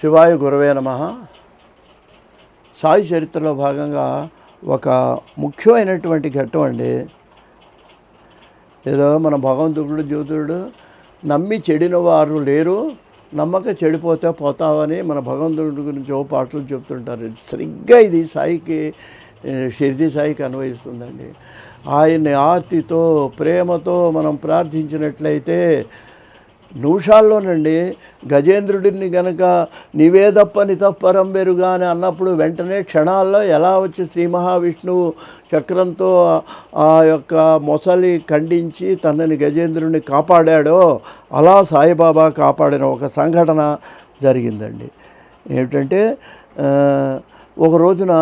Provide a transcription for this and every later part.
శివాయ గురవే నమ. సాయి చరిత్రలో భాగంగా ఒక ముఖ్యమైనటువంటి ఘట్టం అండి. ఏదో మన భగవంతుడు జ్యోతుడు నమ్మి చెడిన వారు లేరు నమ్మక చెడిపోతే పోతావని మన భగవంతుడి గురించి ఓ పాటలు చెప్తుంటారు. సరిగ్గా ఇది సాయికి ఏ, షిరిడి సాయికి అన్వయిస్తుందండి. ఆయన్ని ఆర్తితో ప్రేమతో మనం ప్రార్థించినట్లయితే నిమిషాల్లోనండి గజేంద్రుడిని గనక నివేదప్పని తప్పరం బెరుగా అని అన్నప్పుడు వెంటనే క్షణాల్లో ఎలా వచ్చి శ్రీ మహావిష్ణువు చక్రంతో ఆ యొక్క మొసలి ఖండించి తనని గజేంద్రుడిని కాపాడాడో అలా సాయిబాబా కాపాడిన ఒక సంఘటన జరిగిందండి. ఏమిటంటే ఒక రోజున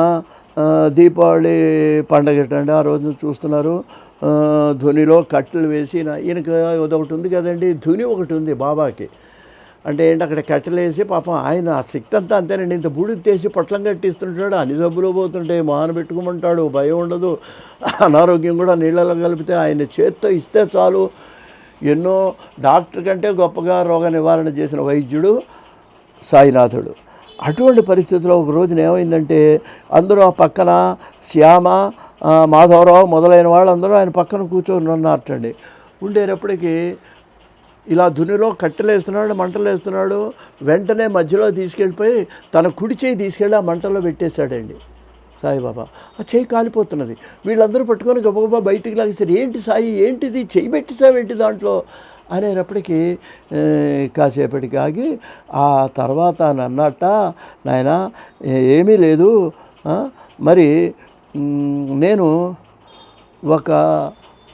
దీపావళి పండగ ఆ రోజున చూస్తున్నారు. ధునిలో కట్టెలు వేసి నా- ఈయనకి ఒకటి ఉంది కదండి ధుని ఒకటి ఉంది బాబాకి. అంటే ఏంటి అక్కడ కట్టెలు వేసి పాపం ఆయన ఆ శక్తి అంతా అంతేనండి. ఇంత బూడి తీసి పొట్లం కట్టిస్తుంటాడు అన్ని జబ్బులు పోతుంటాయి మాన పెట్టుకోమంటాడు భయం ఉండదు. అనారోగ్యం కూడా నీళ్ళలో కలిపితే ఆయన చేత్తో ఇస్తే చాలు. ఎన్నో డాక్టర్ కంటే గొప్పగా రోగ నివారణ చేసిన వైద్యుడు సాయినాథుడు. అటువంటి పరిస్థితిలో ఒక రోజున ఏమైందంటే అందరూ ఆ పక్కన శ్యామ మాధవరావు మొదలైన వాళ్ళందరూ ఆయన పక్కన కూర్చొని ఉన్నారటండి. ఉండేటప్పటికీ ఇలా దునిలో కట్టెలు వేస్తున్నాడు మంటలు వేస్తున్నాడు వెంటనే మధ్యలో తీసుకెళ్ళిపోయి తన కుడి చేయి తీసుకెళ్ళి ఆ మంటల్లో పెట్టేశాడండి సాయిబాబా. ఆ చేయి కాలిపోతున్నది. వీళ్ళందరూ పట్టుకొని గబగబా బయటికి లాగేశారు. ఏంటి సాయి? ఏంటిది? చేయి పెట్టేసావేంటి దాంట్లో? అనేటప్పటికీ కాసేపటికి ఆగి ఆ తర్వాత నన్నట్ట నాయన ఏమీ లేదు మరి నేను ఒక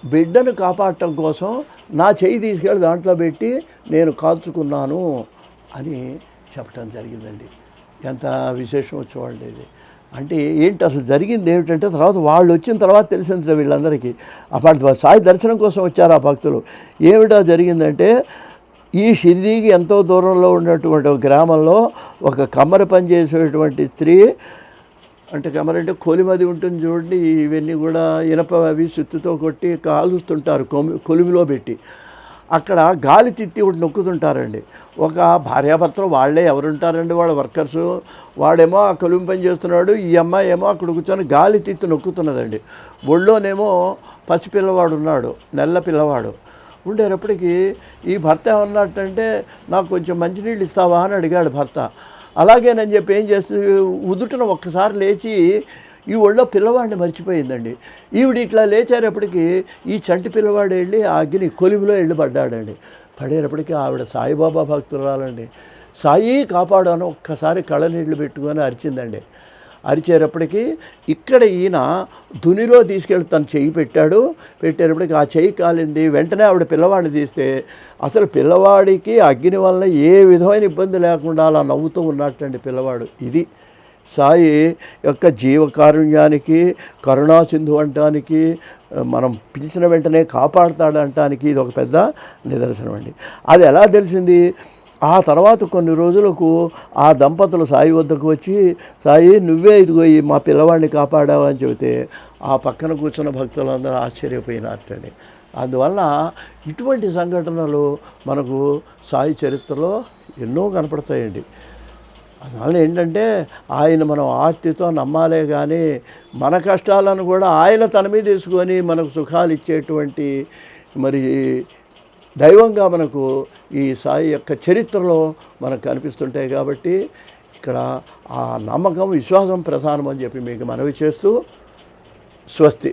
బిడ్డను కాపాడటం కోసం నా చెయ్యి తీసుకెళ్ళి దాంట్లో పెట్టి నేను కాల్చుకున్నాను అని చెప్పడం జరిగిందండి. ఎంత విశేషం చూడండి ఇది. అంటే ఏంటి అసలు జరిగింది ఏమిటంటే తర్వాత వాళ్ళు వచ్చిన తర్వాత తెలిసింది వీళ్ళందరికీ. అప్పటి సాయి దర్శనం కోసం వచ్చారు ఆ భక్తులు. ఏమిటో జరిగిందంటే ఈ షిరిడీకి ఎంతో దూరంలో ఉన్నటువంటి ఒక గ్రామంలో ఒక కమ్మరి పని చేసేటువంటి స్త్రీ అంటే కమరంటే కొలిమది ఉంటుంది చూడండి ఇవన్నీ కూడా ఇనప అవి సుత్తుతో కొట్టి కాలుస్తుంటారు కొమి కొలిమిలో పెట్టి. అక్కడ గాలి తిత్తి ఒకటి నొక్కుతుంటారండి. ఒక భార్యాభర్తలు వాళ్ళే ఎవరుంటారండి వాళ్ళ వర్కర్స్? వాడేమో ఆ కొలిమి పని చేస్తున్నాడు ఈ అమ్మాయి ఏమో అక్కడ కూర్చొని గాలి తిత్తి నొక్కుతున్నదండి. ఒళ్ళోనేమో పసిపిల్లవాడు ఉన్నాడు నల్ల పిల్లవాడు. ఉండేటప్పటికీ ఈ భర్త ఏమన్నట్టంటే నాకు కొంచెం మంచినీళ్ళు ఇస్తావా? అని అడిగాడు భర్త. అలాగేనని చెప్పి ఏం చేస్తుంది ఉదుటన ఒక్కసారి లేచి ఈ ఒళ్ళో పిల్లవాడిని మర్చిపోయిందండి. ఈవిడ ఇట్లా లేచేటప్పటికి ఈ చంటి పిల్లవాడు వెళ్ళి ఆ అగ్ని కొలిమిలో వెళ్ళి పడ్డాడండి పడేటప్పటికి ఆవిడ సాయిబాబా భక్తురాలండి సాయి కాపాడాను ఒక్కసారి కళ్ళనీళ్ళు పెట్టుకొని అరిచిందండి. అరిచేటప్పటికి ఇక్కడ ఈయన దునిలో తీసుకెళ్ళి తను చెయ్యి పెట్టాడు. పెట్టేటప్పటికి ఆ చెయ్యి కాలింది. వెంటనే ఆవిడ పిల్లవాడిని తీస్తే అసలు పిల్లవాడికి అగ్ని వల్ల ఏ విధమైన ఇబ్బంది లేకుండా అలా నవ్వుతూ ఉన్నట్టండి పిల్లవాడు. ఇది సాయి యొక్క జీవకారుణ్యానికి కరుణా సింధు అంటానికి మనం పిలిచిన వెంటనే కాపాడుతాడు అంటానికి ఇది ఒక పెద్ద నిదర్శనం అండి. అది ఎలా తెలిసింది? ఆ తర్వాత కొన్ని రోజులకు ఆ దంపతులు సాయి వద్దకు వచ్చి సాయి నువ్వే ఇదిగోయి మా పిల్లవాడిని కాపాడావు అని చెబితే ఆ పక్కన కూర్చున్న భక్తులందరూ ఆశ్చర్యపోయినట్టండి అందువల్ల ఇటువంటి సంఘటనలు మనకు సాయి చరిత్రలో ఎన్నో కనపడతాయండి. అందువల్ల ఏంటంటే ఆయన మనం ఆర్తితో నమ్మాలే కానీ మన కష్టాలను కూడా ఆయన తన మీద తీసుకొని మనకు సుఖాలు ఇచ్చేటువంటి మరి దైవంగా మనకు ఈ సాయి యొక్క చరిత్రలో మనకు కనిపిస్తుంటాయి కాబట్టి ఇక్కడ ఆ నమ్మకం విశ్వాసం ప్రధానం అని చెప్పి మీకు మనవి చేస్తూ స్వస్తి.